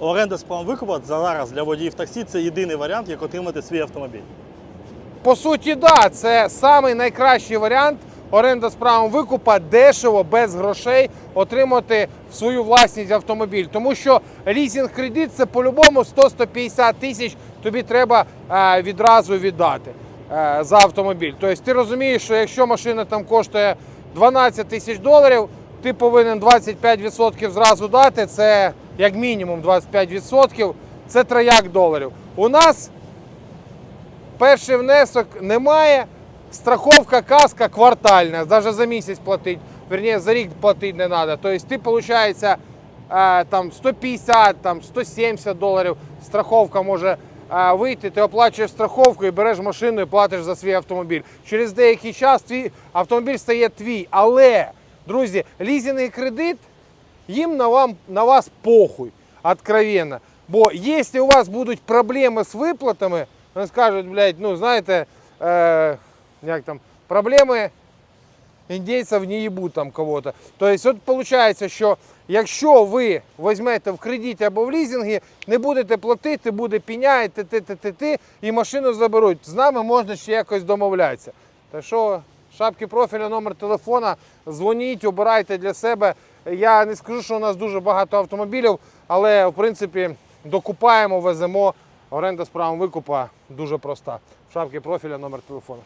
Оренда з правом викупу зараз для водіїв таксі це єдиний варіант, як отримати свій автомобіль. По суті, да, це самий найкращий варіант оренда з правом викупа дешево, без грошей отримати в свою власність автомобіль. Тому що лізинг кредит це по-любому 100-150 тисяч тобі треба е, відразу віддати е, за автомобіль. Тобто ти розумієш, що якщо машина там коштує 12 тисяч доларів, ти повинен 25% зразу дати. Це як мінімум 25%. Це трояк доларів. У нас Перший внесок немає. Страховка каска квартальна, навіть за місяць платить, верніше за рік платити не треба. Тобто ти, виходить, е, там 150, там 170 доларів страховка може е, вийти, ти оплачуєш страховку і береш машину і платиш за свій автомобіль. Через деякий час твій автомобіль стає твій. Але, друзі, лізинг кредит їм на, вам, на вас похуй, откровенно. Бо якщо у вас будуть проблеми з виплатами, вони скажуть, блядь, ну знаєте, е, як там, проблеми індійців не їбуть там кого-то. Тобто, от виходить, що якщо ви візьмете в кредиті або в лізингі, не будете платити, буде піняє, ти, ти, ти, ти, ти, і машину заберуть. З нами можна ще якось домовлятися. Так що, шапки профіля, номер телефона, дзвоніть, обирайте для себе. Я не скажу, що у нас дуже багато автомобілів, але в принципі докупаємо, веземо. Оренда з правом викупа дуже проста. В шапки профіля, номер телефону.